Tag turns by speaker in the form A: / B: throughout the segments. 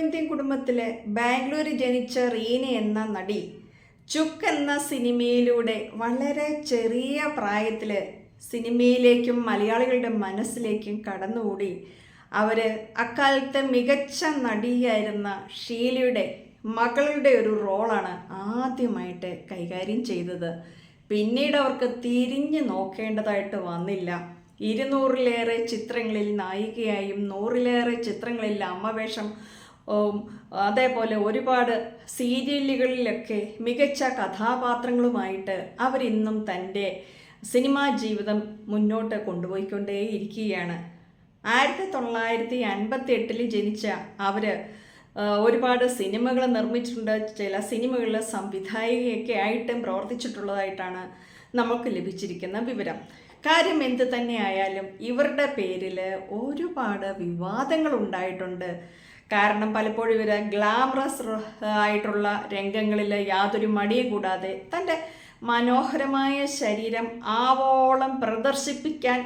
A: Indian കുടുംബത്തിലെ ബാംഗ്ലൂരിൽ ജനിച്ച റീന എന്ന നടി ചുക്ക് എന്ന സിനിമയിലൂടെ വളരെ ചെറിയ പ്രായത്തിൽ സിനിമയിലേക്കും മലയാളികളുടെ മനസ്സിലേക്കും കടന്നുകൂടി. അവർ അക്കാലത്തെ മികച്ച നടിയായിരുന്ന ഷീലയുടെ മകളുടെ ഒരു റോളാണ് ആദ്യമായിട്ട് കൈകാര്യം ചെയ്തത്. പിന്നീട് അവർക്ക് തിരിഞ്ഞു നോക്കേണ്ടതായിട്ട് വന്നില്ല. ഇരുന്നൂറിലേറെ ചിത്രങ്ങളിൽ നായികയായും നൂറിലേറെ ചിത്രങ്ങളിൽ അമ്മവേഷം അതേപോലെ ഒരുപാട് സീരിയലുകളിലൊക്കെ മികച്ച കഥാപാത്രങ്ങളുമായിട്ട് അവരിന്നും തന്റെ സിനിമാ ജീവിതം മുന്നോട്ട് കൊണ്ടുപോയിക്കൊണ്ടേയിരിക്കുകയാണ്. ആയിരത്തി തൊള്ളായിരത്തി അൻപത്തി എട്ടിൽ ജനിച്ച അവർ ഒരുപാട് സിനിമകൾ നിർമ്മിച്ചിട്ടുണ്ട്. ചില സിനിമകളിൽ സംവിധായികയൊക്കെ ആയിട്ടും പ്രവർത്തിച്ചിട്ടുള്ളതായിട്ടാണ് നമുക്ക് ലഭിച്ചിരിക്കുന്ന വിവരം. കാര്യം എന്ത് തന്നെയായാലും ഇവരുടെ പേരിൽ ഒരുപാട് വിവാദങ്ങൾ ഉണ്ടായിട്ടുണ്ട് കാരണം പലപ്പോഴും ഇവർ ഗ്ലാമറസ് ആയിട്ടുള്ള രംഗങ്ങളിൽ യാതൊരു മടിയും കൂടാതെ തന്റെ മനോഹരമായ ശരീരം ആവോളം പ്രദർശിപ്പിക്കാൻ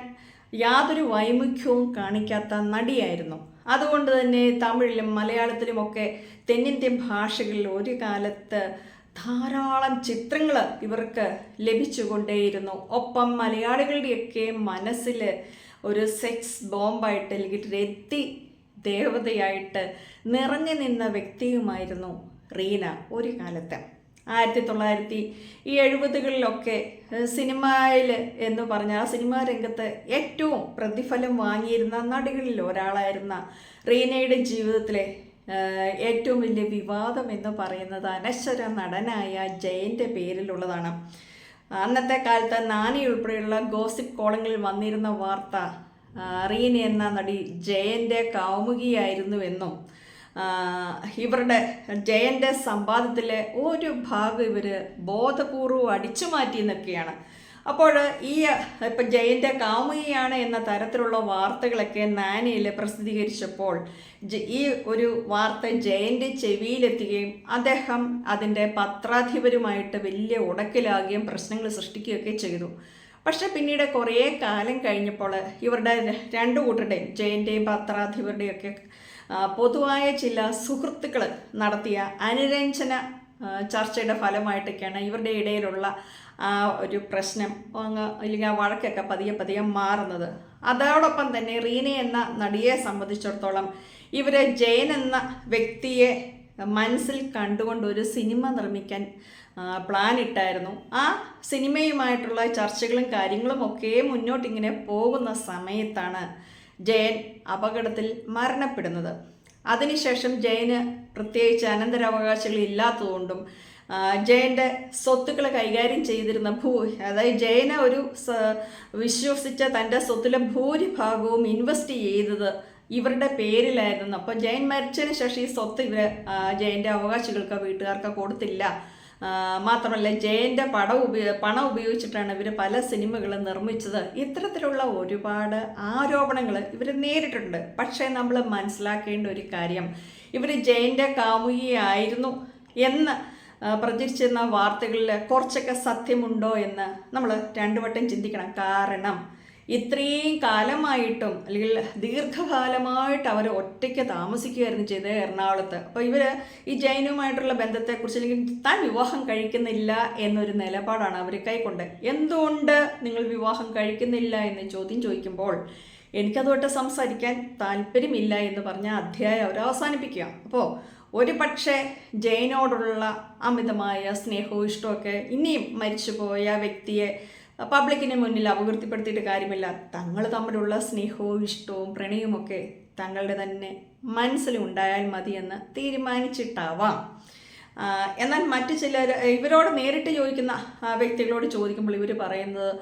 A: യാതൊരു വൈമുഖ്യവും കാണിക്കാത്ത നടിയായിരുന്നു. അതുകൊണ്ട് തന്നെ തമിഴിലും മലയാളത്തിലുമൊക്കെ തെന്നിന്ത്യൻ ഭാഷകളിൽ ഒരു കാലത്ത് ധാരാളം ചിത്രങ്ങൾ ഇവർക്ക് ലഭിച്ചുകൊണ്ടേയിരുന്നു. ഒപ്പം മലയാളികളുടെയൊക്കെ മനസ്സിൽ ഒരു സെക്സ് ബോംബായിട്ട് അല്ലെങ്കിൽ രത്തി ദേവതയായിട്ട് നിറഞ്ഞു നിന്ന വ്യക്തിയുമായിരുന്നു റീന ഒരു കാലത്ത്. ആയിരത്തി തൊള്ളായിരത്തി ഈ എഴുപതുകളിലൊക്കെ സിനിമയിൽ എന്ന് പറഞ്ഞാൽ ആ സിനിമാ രംഗത്ത് ഏറ്റവും പ്രതിഫലം വാങ്ങിയിരുന്ന നടികളിൽ ഒരാളായിരുന്ന റീനയുടെ ജീവിതത്തിലെ ഏറ്റവും വലിയ വിവാദം എന്ന് പറയുന്നത് അനശ്വര നടനായ ജയന്റെ പേരിലുള്ളതാണ്. അന്നത്തെ കാലത്ത് നാനി ഉൾപ്പെടെയുള്ള ഗോസിപ്പ് കോളങ്ങളിൽ വന്നിരുന്ന വാർത്ത റീന എന്ന നടി ജയന്റെ കാമുകിയായിരുന്നുവെന്നും ഇവരുടെ ജയന്റെ സമ്പാദ്യത്തിലെ ഒരു ഭാഗം ഇവർ ബോധപൂർവം അടിച്ചു മാറ്റിയെന്നൊക്കെയാണ്. അപ്പോൾ ഈ ഇപ്പം ജയന്റെ കാമുകിയാണ് എന്ന തരത്തിലുള്ള വാർത്തകളൊക്കെ നാനിയിൽ പ്രസിദ്ധീകരിച്ചപ്പോൾ ഈ ഒരു വാർത്ത ജയന്റെ ചെവിയിലെത്തുകയും അദ്ദേഹം അതിന്റെ പത്രാധിപരുമായിട്ട് വലിയ ഉടക്കിലാകുകയും പ്രശ്നങ്ങൾ സൃഷ്ടിക്കുകയൊക്കെ ചെയ്തു. പക്ഷെ പിന്നീട് കുറേ കാലം കഴിഞ്ഞപ്പോൾ ഇവരുടെ രണ്ട് കൂട്ടരുടെയും ജയന്റെയും പത്രാധിപരുടെയും ഒക്കെ പൊതുവായ ചില സുഹൃത്തുക്കൾ നടത്തിയ അനുരഞ്ജന ചർച്ചയുടെ ഫലമായിട്ടൊക്കെയാണ് ഇവരുടെ ഇടയിലുള്ള ആ ഒരു പ്രശ്നം അങ്ങ് അല്ലെങ്കിൽ ആ വഴക്കൊക്കെ പതിയെ പതിയെ മാറുന്നത്. അതോടൊപ്പം തന്നെ റീന എന്ന നടിയെ സംബന്ധിച്ചിടത്തോളം ഇവർ ജയൻ എന്ന വ്യക്തിയെ മനസ്സിൽ കണ്ടുകൊണ്ട് ഒരു സിനിമ നിർമ്മിക്കാൻ പ്ലാൻ ഇട്ടായിരുന്നു. ആ സിനിമയുമായിട്ടുള്ള ചർച്ചകളും കാര്യങ്ങളും ഒക്കെ മുന്നോട്ടിങ്ങനെ പോകുന്ന സമയത്താണ് ജയൻ അപകടത്തിൽ മരണപ്പെടുന്നത്. അതിനുശേഷം ജയന് പ്രത്യേകിച്ച് അനന്തരാവകാശികൾ ഇല്ലാത്തതുകൊണ്ടും ജയന്റെ സ്വത്തുക്കൾ കൈകാര്യം ചെയ്തിരുന്ന ഭൂ അതായത് ജയനെ ഒരു വിശ്വസിച്ച തന്റെ സ്വത്തിലെ ഭൂരിഭാഗവും ഇൻവെസ്റ്റ് ചെയ്തത് ഇവരുടെ പേരിലായിരുന്നു. അപ്പോൾ ജയൻ മരിച്ചതിന് ശേഷം ഈ സ്വത്ത് ഇവർ ജയന്റെ അവകാശികൾക്ക് വീട്ടുകാർക്ക് കൊടുത്തില്ല. മാത്രമല്ല ജയന്റെ പടം ഉപയോ പണം ഉപയോഗിച്ചിട്ടാണ് ഇവർ പല സിനിമകളും നിർമ്മിച്ചത്. ഇത്തരത്തിലുള്ള ഒരുപാട് ആരോപണങ്ങൾ ഇവർ നേരിട്ടുണ്ട് പക്ഷേ നമ്മൾ മനസ്സിലാക്കേണ്ട ഒരു കാര്യം ഇവർ ജയന്റെ കാമുകിയായിരുന്നു എന്ന് പ്രചരിച്ചിരുന്ന വാർത്തകളിൽ കുറച്ചൊക്കെ സത്യമുണ്ടോ എന്ന് നമ്മൾ രണ്ടുവട്ടം ചിന്തിക്കണം. കാരണം ഇത്രയും കാലമായിട്ടും അല്ലെങ്കിൽ ദീർഘകാലമായിട്ട് അവർ ഒറ്റയ്ക്ക് താമസിക്കുകയായിരുന്നു ചെയ്തത് എറണാകുളത്ത്. അപ്പോൾ ഇവർ ഈ ജൈനുമായിട്ടുള്ള ബന്ധത്തെക്കുറിച്ച് അല്ലെങ്കിൽ താൻ വിവാഹം കഴിക്കുന്നില്ല എന്നൊരു നിലപാടാണ് അവർ കൈക്കൊണ്ട്. എന്തുകൊണ്ട് നിങ്ങൾ വിവാഹം കഴിക്കുന്നില്ല എന്ന് ചോദ്യം ചോദിക്കുമ്പോൾ എനിക്കതുമായിട്ട് സംസാരിക്കാൻ താല്പര്യമില്ല എന്ന് പറഞ്ഞ അധ്യായം അവർ അവസാനിപ്പിക്കുക. അപ്പോൾ ഒരു പക്ഷേ ജയനോടുള്ള അമിതമായ സ്നേഹവും ഇഷ്ടമൊക്കെ ഇനിയും മരിച്ചുപോയ വ്യക്തിയെ പബ്ലിക്കിന് മുന്നിൽ അപകീർത്തിപ്പെടുത്തിയിട്ട് കാര്യമില്ല. തങ്ങൾ തമ്മിലുള്ള സ്നേഹവും ഇഷ്ടവും പ്രണയവുമൊക്കെ തങ്ങളുടെ തന്നെ മനസ്സിലുണ്ടായാൽ മതിയെന്ന് തീരുമാനിച്ചിട്ടാവാം. എന്നാൽ മറ്റു ചിലർ ഇവരോട് നേരിട്ട് ചോദിക്കുന്ന വ്യക്തികളോട് ചോദിക്കുമ്പോൾ ഇവർ പറയുന്നത്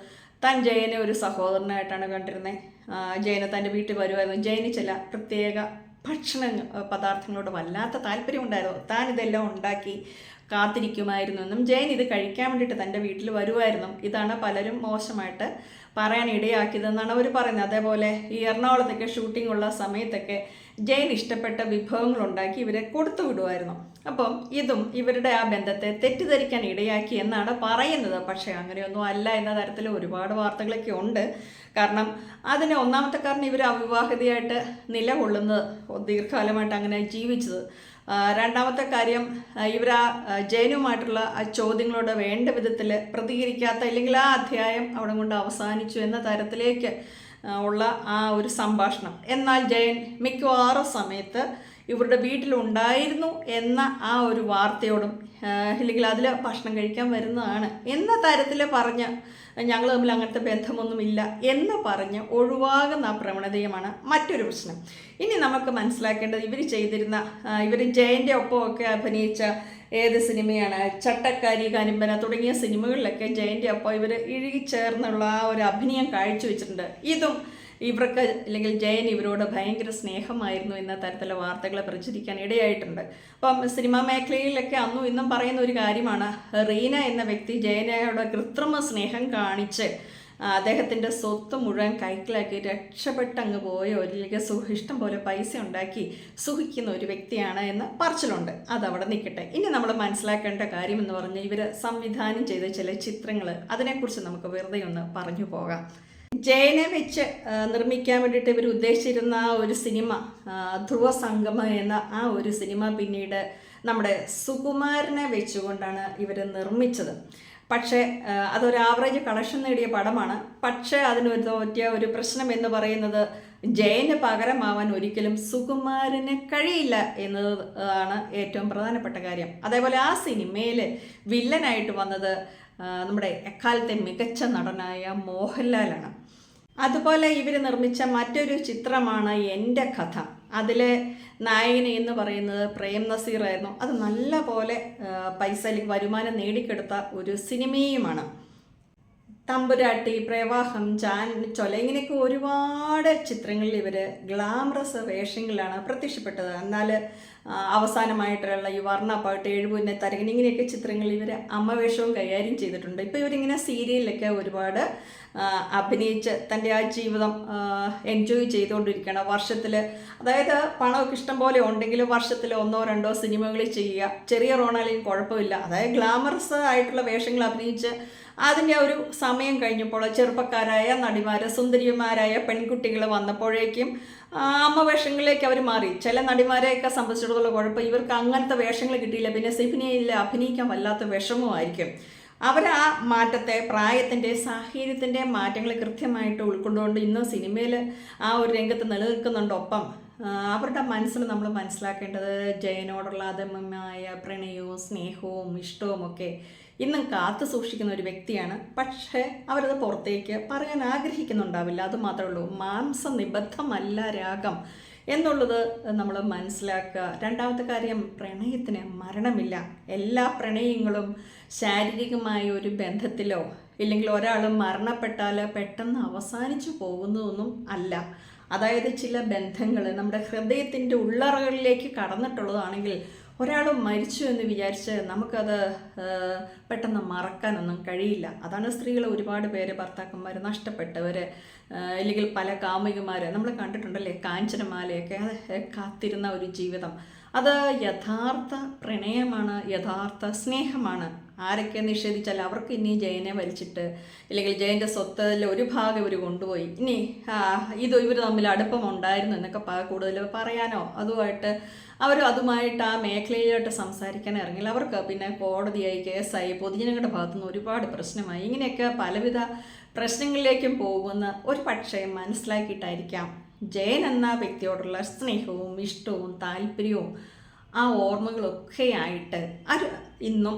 A: താൻ ജയനെ ഒരു സഹോദരനായിട്ടാണ് കണ്ടിരുന്നത് ജയനെ തന്റെ വീട്ടിൽ വരുമായിരുന്നു ജയന് ചില പ്രത്യേക ഭക്ഷണ പദാർത്ഥങ്ങളോട് വല്ലാത്ത താല്പര്യം ഉണ്ടായിരുന്നു. താൻ ഇതെല്ലാം ഉണ്ടാക്കി കാത്തിരിക്കുമായിരുന്നു എന്നും ജയൻ ഇത് കഴിക്കാൻ വേണ്ടിയിട്ട് തന്റെ വീട്ടിൽ വരുമായിരുന്നു. ഇതാണ് പലരും മോശമായിട്ട് പറയാൻ ഇടയാക്കിയതെന്നാണ് അവർ പറയുന്നത്. അതേപോലെ ഈ എറണാകുളത്തൊക്കെ ഷൂട്ടിംഗ് ഉള്ള സമയത്തൊക്കെ ജയൻ ഇഷ്ടപ്പെട്ട വിഭവങ്ങൾ ഉണ്ടാക്കി ഇവരെ കൊടുത്തു വിടുമായിരുന്നു. അപ്പം ഇതും ഇവരുടെ ആ ബന്ധത്തെ തെറ്റിദ്ധരിക്കാൻ ഇടയാക്കി എന്നാണ് പറയുന്നത്. പക്ഷേ അങ്ങനെയൊന്നും അല്ല എന്ന തരത്തിൽ ഒരുപാട് വാർത്തകളൊക്കെ ഉണ്ട്. കാരണം അതിന് ഒന്നാമത്തെ കാരണം ഇവർ അവിവാഹിതയായിട്ട് നിലകൊള്ളുന്നത്. ദീർഘകാലമായിട്ട് അങ്ങനെ ജീവിച്ചത്. രണ്ടാമത്തെ കാര്യം ഇവർ ആ ജയനുമായിട്ടുള്ള ആ ചോദ്യങ്ങളോട് വേണ്ട വിധത്തിൽ പ്രതികരിക്കാത്ത അല്ലെങ്കിൽ ആ അധ്യായം അവിടെ കൊണ്ട് അവസാനിച്ചു എന്ന തരത്തിലേക്ക് ഉള്ള ആ ഒരു സംഭാഷണം. എന്നാൽ ജയൻ മിക്കവാറും സമയത്ത് ഇവരുടെ വീട്ടിലുണ്ടായിരുന്നു എന്ന ആ ഒരു വാർത്തയോടും അല്ലെങ്കിൽ അതിൽ ഭക്ഷണം കഴിക്കാൻ വരുന്നതാണ് എന്ന തരത്തിൽ പറഞ്ഞ് ഞങ്ങൾ തമ്മിൽ അങ്ങനത്തെ ബന്ധമൊന്നുമില്ല എന്ന് പറഞ്ഞ് ഒഴിവാകുന്ന ആ പ്രവണതയുമാണ് മറ്റൊരു പ്രശ്നം. ഇനി നമുക്ക് മനസ്സിലാക്കേണ്ടത് ഇവർ ചെയ്തിരുന്ന ഇവർ ജയന്റെ ഒപ്പമൊക്കെ അഭിനയിച്ച ഏത് സിനിമയാണ്? ചട്ടക്കാരി കരിമ്പന തുടങ്ങിയ സിനിമകളിലൊക്കെ ജയന്റെ ഒപ്പം ഇവർ ഇഴുകിച്ചേർന്നുള്ള ആ ഒരു അഭിനയം കാഴ്ചവെച്ചിട്ടുണ്ട്. ഇതും ഇവർക്ക് അല്ലെങ്കിൽ ജയൻ ഇവരോട് ഭയങ്കര സ്നേഹമായിരുന്നു എന്ന തരത്തിലുള്ള വാർത്തകൾ പ്രചരിക്കാൻ ഇടയായിട്ടുണ്ട്. അപ്പം സിനിമാ മേഖലയിലൊക്കെ അന്നും ഇന്നും പറയുന്ന ഒരു കാര്യമാണ്. റീന എന്ന വ്യക്തി ജയനയുടെ കൃത്രിമ സ്നേഹം കാണിച്ച് അദ്ദേഹത്തിന്റെ സ്വത്ത് മുഴുവൻ കൈക്കിലാക്കി രക്ഷപ്പെട്ടങ്ങ് പോയ അല്ലെങ്കിൽ സുഖ പോലെ പൈസ ഉണ്ടാക്കി സുഖിക്കുന്ന ഒരു വ്യക്തിയാണ് എന്ന് പറച്ചിലുണ്ട്. അതവിടെ നിൽക്കട്ടെ. ഇനി നമ്മൾ മനസ്സിലാക്കേണ്ട കാര്യം എന്ന് പറഞ്ഞാൽ ഇവർ സംവിധാനം ചെയ്ത ചില ചിത്രങ്ങൾ അതിനെക്കുറിച്ച് നമുക്ക് വെറുതെ ഒന്ന് പറഞ്ഞു പോകാം. ജയനെ വെച്ച് നിർമ്മിക്കാൻ വേണ്ടിയിട്ട് ഇവർ ഉദ്ദേശിച്ചിരുന്ന ഒരു സിനിമ ധ്രുവ സംഗമ എന്ന ആ ഒരു സിനിമ പിന്നീട് നമ്മുടെ സുകുമാരനെ വെച്ചുകൊണ്ടാണ് ഇവർ നിർമ്മിച്ചത്. പക്ഷേ അതൊരു ആവറേജ് കളക്ഷൻ നേടിയ പടമാണ്. പക്ഷേ അതിന് പറ്റിയ ഒരു പ്രശ്നം എന്ന് പറയുന്നത് ജയന് പകരമാവാൻ ഒരിക്കലും സുകുമാരന് കഴിയില്ല എന്നതാണ് ഏറ്റവും പ്രധാനപ്പെട്ട കാര്യം. അതേപോലെ ആ സിനിമയിൽ വില്ലനായിട്ട് വന്നത് നമ്മുടെ എക്കാലത്തെ മികച്ച നടനായ മോഹൻലാലാണ്. അതുപോലെ ഇവർ നിർമ്മിച്ച മറ്റൊരു ചിത്രമാണ് എന്റെ കഥ. അതിലെ നായകന് എന്ന് പറയുന്നത് പ്രേം നസീറായിരുന്നു. അത് നല്ല പോലെ പൈസ വരുമാനം നേടിക്കെടുത്ത ഒരു സിനിമയുമാണ്. തമ്പുരാട്ടി പ്രവാഹം ചാൻ ചൊല ഇങ്ങനെയൊക്കെ ഒരുപാട് ചിത്രങ്ങളിൽ ഇവർ ഗ്ലാമറസ് വേഷങ്ങളിലാണ് പ്രത്യക്ഷപ്പെട്ടത്. എന്നാൽ അവസാനമായിട്ടുള്ള ഈ വർണപ്പാട്ട് എഴുപൂന്നെ തരകൻ ഇങ്ങനെയൊക്കെ ചിത്രങ്ങളിൽ ഇവർ അമ്മവേഷവും കൈകാര്യം ചെയ്തിട്ടുണ്ട്. ഇപ്പോൾ ഇവരിങ്ങനെ സീരിയലിലൊക്കെ ഒരുപാട് അഭിനയിച്ച് തന്റെ ആ ജീവിതം എൻജോയ് ചെയ്തുകൊണ്ടിരിക്കുകയാണ്. വർഷത്തിൽ അതായത് പണമൊക്കെ ഇഷ്ടം പോലെ ഉണ്ടെങ്കിൽ വർഷത്തിൽ ഒന്നോ രണ്ടോ സിനിമകൾ ചെയ്യുക. ചെറിയ റോണാലിന് കുഴപ്പമില്ല. അതായത് ഗ്ലാമറസ് ആയിട്ടുള്ള വേഷങ്ങൾ അഭിനയിച്ച് അതിന്റെ ഒരു സമയം കഴിഞ്ഞപ്പോൾ ചെറുപ്പക്കാരായ നടിമാർ സുന്ദരിമാരായ പെൺകുട്ടികൾ വന്നപ്പോഴേക്കും അമ്മ വേഷങ്ങളിലേക്ക് അവർ മാറി. ചില നടിമാരെയൊക്കെ സംബന്ധിച്ചിടത്തോളം കുഴപ്പം ഇവർക്ക് അങ്ങനത്തെ വേഷങ്ങൾ കിട്ടിയില്ല. പിന്നെ സിഫിനിയിൽ അഭിനയിക്കാൻ വല്ലാത്ത വിഷമമായിരിക്കും അവർ ആ മാറ്റത്തെ പ്രായത്തിന്റെ സാഹചര്യത്തിന്റെ മാറ്റങ്ങൾ കൃത്യമായിട്ട് ഉൾക്കൊണ്ടുകൊണ്ട് ഇന്ന് സിനിമയിൽ ആ ഒരു രംഗത്ത് നിലനിൽക്കുന്നുണ്ടൊപ്പം അവരുടെ മനസ്സിൽ നമ്മൾ മനസ്സിലാക്കേണ്ടത് ജയനോടുള്ള അദമ്യമായ പ്രണയവും സ്നേഹവും ഇഷ്ടവും ഒക്കെ ഇന്നും കാത്തു സൂക്ഷിക്കുന്ന ഒരു വ്യക്തിയാണ്. പക്ഷേ അവരത് പുറത്തേക്ക് പറയാൻ ആഗ്രഹിക്കുന്നുണ്ടാവില്ല. അത് മാത്രമേ ഉള്ളൂ മാംസ നിബദ്ധമല്ല രാഗം എന്നുള്ളത് നമ്മൾ മനസ്സിലാക്കുക. രണ്ടാമത്തെ കാര്യം പ്രണയത്തിന് മരണമില്ല. എല്ലാ പ്രണയങ്ങളും ശാരീരികമായ ഒരു ബന്ധത്തിലോ ഇല്ലെങ്കിൽ ഒരാൾ മരണപ്പെട്ടാൽ പെട്ടെന്ന് അവസാനിച്ചു പോകുന്നതൊന്നും അല്ല. അതായത് ചില ബന്ധങ്ങൾ നമ്മുടെ ഹൃദയത്തിന്റെ ഉള്ളറകളിലേക്ക് കടന്നിട്ടുള്ളതാണെങ്കിൽ ഒരാൾ മരിച്ചു എന്ന് വിചാരിച്ച് നമുക്കത് പെട്ടെന്ന് മറക്കാനൊന്നും കഴിയില്ല. അതാണ് സ്ത്രീകൾ ഒരുപാട് പേര് ഭർത്താക്കന്മാർ നഷ്ടപ്പെട്ടവർ അല്ലെങ്കിൽ പല കാമുകിമാർ നമ്മൾ കണ്ടിട്ടുണ്ടല്ലേ കാഞ്ചനമാലയൊക്കെ കാത്തിരുന്ന ഒരു ജീവിതം. അത് യഥാർത്ഥ പ്രണയമാണ് യഥാർത്ഥ സ്നേഹമാണ്. ആരൊക്കെ നിഷേധിച്ചാൽ അവർക്ക് ഇനി ജയനെ വലിച്ചിട്ട് അല്ലെങ്കിൽ ജയന്റെ സ്വത്തിൽ ഒരു ഭാഗം ഇവർ കൊണ്ടുപോയി. ഇനി ഇത് ഇവർ തമ്മിൽ അടുപ്പമുണ്ടായിരുന്നു എന്നൊക്കെ കൂടുതൽ പറയാനോ? അതുമായിട്ട് അവർ അതുമായിട്ട് ആ മേഖലയിലോട്ട് സംസാരിക്കാൻ ഇറങ്ങില്ല. അവർക്ക് പിന്നെ കോടതിയായി കേസായി പൊതുജനങ്ങളുടെ ഭാഗത്തുനിന്ന് ഒരുപാട് പ്രശ്നമായി. ഇങ്ങനെയൊക്കെ പലവിധ പ്രശ്നങ്ങളിലേക്കും പോകുന്ന ഒരു പക്ഷേ മനസ്സിലാക്കിയിട്ടായിരിക്കാം. ജയൻ എന്ന വ്യക്തിയോടുള്ള സ്നേഹവും ഇഷ്ടവും താല്പര്യവും ആ ഓർമ്മകളൊക്കെ ആയിട്ട് അത് ഇന്നും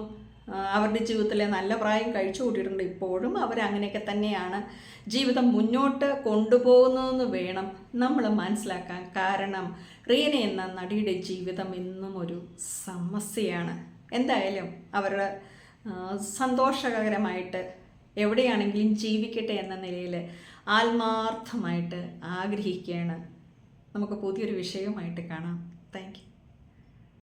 A: അവരുടെ ജീവിതത്തിലെ നല്ല പ്രായം കഴിച്ചു കൂട്ടിയിട്ടുണ്ട്. ഇപ്പോഴും അവരങ്ങനെയൊക്കെ തന്നെയാണ്. ജീവിതം മുന്നോട്ട് കൊണ്ടുപോകുന്നതെന്ന് വേണം നമ്മൾ മനസ്സിലാക്കാൻ. കാരണം റീന എന്ന നടിയുടെ ജീവിതം ഇന്നും ഒരു സമസ്യയാണ്. എന്തായാലും അവരുടെ സന്തോഷകരമായിട്ട് എവിടെയാണെങ്കിലും ജീവിക്കട്ടെ എന്ന നിലയിൽ ആത്മാർത്ഥമായിട്ട് ആഗ്രഹിക്കുകയാണ്. നമുക്ക് പുതിയൊരു വിഷയവുമായിട്ട് കാണാം. താങ്ക്